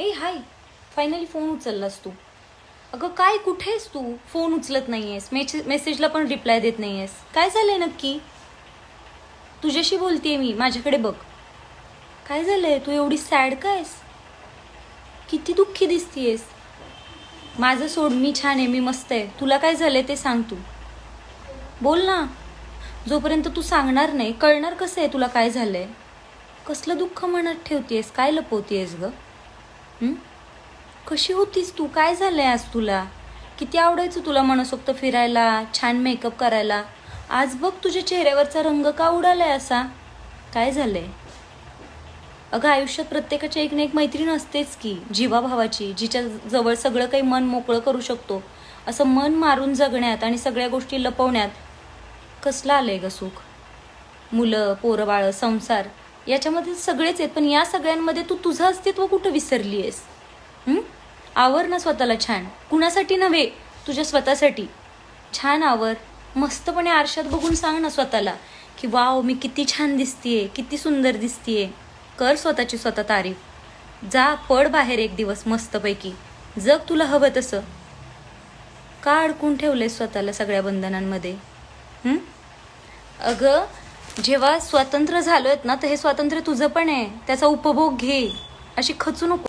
ए हाय. Finally phone उचललास तू. अगं काय कुठे आहेस तू? फोन उचलत नाही आहेस मेसे मेसेजला पण रिप्लाय देत नाही आहेस काय झालंय नक्की? तुझ्याशी बोलतेय मी. माझ्याकडे बघ. काय झालंय? तू एवढी सॅड कायस किती दुःखी दिसतीयेस. माझं सोड मी छान आहे मी मस्त आहे. तुला काय झालंय ते सांग तू. बोल ना. जोपर्यंत तू सांगणार नाही कळणार कसं आहे तुला काय झालंय? कसलं दुःख मनात ठेवतेस काय लपवतेस गं? कशी होतीस तू? काय झालंय आज तुला? किती आवडायचं तुला मनसोक्त फिरायला छान मेकअप करायला? आज बघ तुझ्या चेहऱ्यावरचा रंग का उडालाय असा? काय झालंय? अगं आयुष्यात प्रत्येकाच्या एक ना एक मैत्रीण असतेच की जीवाभावाची जिच्या जवळ सगळं काही मन मोकळं करू शकतो. असं मन मारून जगण्यात आणि सगळ्या गोष्टी लपवण्यात कसलं आलंय ग सुख? मुलं पोरंबाळं संसार याच्यामध्ये सगळेच आहेत पण या सगळ्यांमध्ये तू तुझं अस्तित्व कुठं विसरली आहेस? आवर ना स्वतःला छान. कुणासाठी नव्हे? तुझ्या स्वतःसाठी. छान आवर. मस्तपणे आरशात बघून सांग ना स्वतःला की वाव मी किती छान दिसतीये किती सुंदर दिसतीये. कर स्वतःची स्वतः तारीफ. जा पड बाहेर एक दिवस मस्तपैकी. जग तुला हवं तसं. का अडकून ठेवलंय स्वतःला सगळ्या बंधनांमध्ये? अगं जेव्हा स्वतंत्र झालोयत ना तर हे स्वातंत्र्य तुझं पण आहे. त्याचा उपभोग घे. अशी खचू नको